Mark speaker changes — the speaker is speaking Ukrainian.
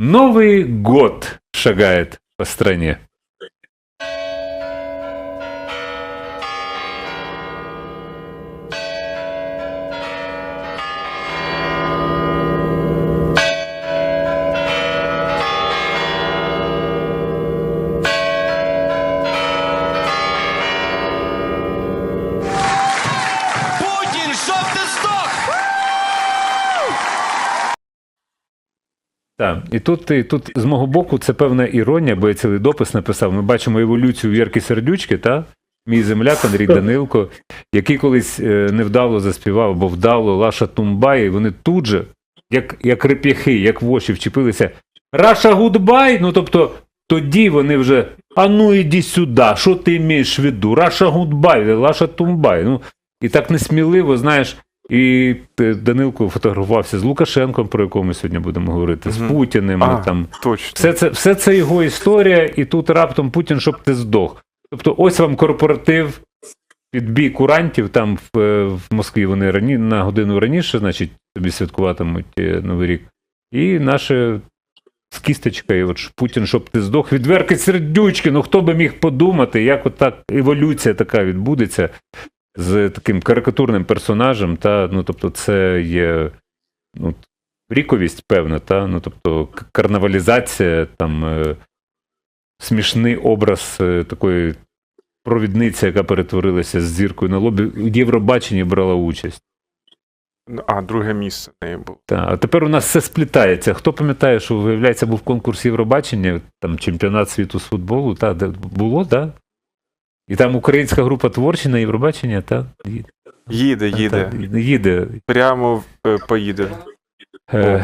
Speaker 1: Новый год шагает по стране. Так, і тут, і тут з мого боку це певна іронія, бо я цілий допис написав. Ми бачимо еволюцію Вірки Сердючки, та? мій земляк Андрій Данилко, який колись е, невдало заспівав або вдало Лаша Тумбай, і вони тут же, як, як реп'яхи, як воші, вчепилися. Раша гудбай. Ну тобто тоді вони вже. А ну іди сюди, що ти маєш в виду? Раша гудбай, Лаша Тумбай. Ну, і так несміливо, знаєш. І Данилко фотографувався з Лукашенком, про якого ми сьогодні будемо говорити, з Путіним.
Speaker 2: А,
Speaker 1: там.
Speaker 2: точно.
Speaker 1: Все це, все це його історія, і тут раптом Путін, щоб ти здох. Тобто, ось вам корпоратив підбій курантів, там в, в Москві вони рані, на годину раніше, значить, тобі святкуватимуть е, Новий рік. І наше з кісточкою, от Путін, щоб ти здох, відверки сердючки. Ну хто би міг подумати, як от еволюція така відбудеться з таким карикатурним персонажем. Та, ну, тобто, це є ну, ріковість певна, та, ну, тобто карнавалізація, там е, смішний образ е, такої провідниці, яка перетворилася з зіркою на лобі, в Євробаченні брала участь.
Speaker 2: А, друге місце неї було.
Speaker 1: Та, а тепер у нас все сплітається. Хто пам'ятає, що виявляється, був конкурс Євробачення, там чемпіонат світу з футболу, та, де було, так? І там українська група творчина Євробачення, та,
Speaker 2: Їде, їде.
Speaker 1: Та, їде.
Speaker 2: Прямо е, поїде.
Speaker 1: Е,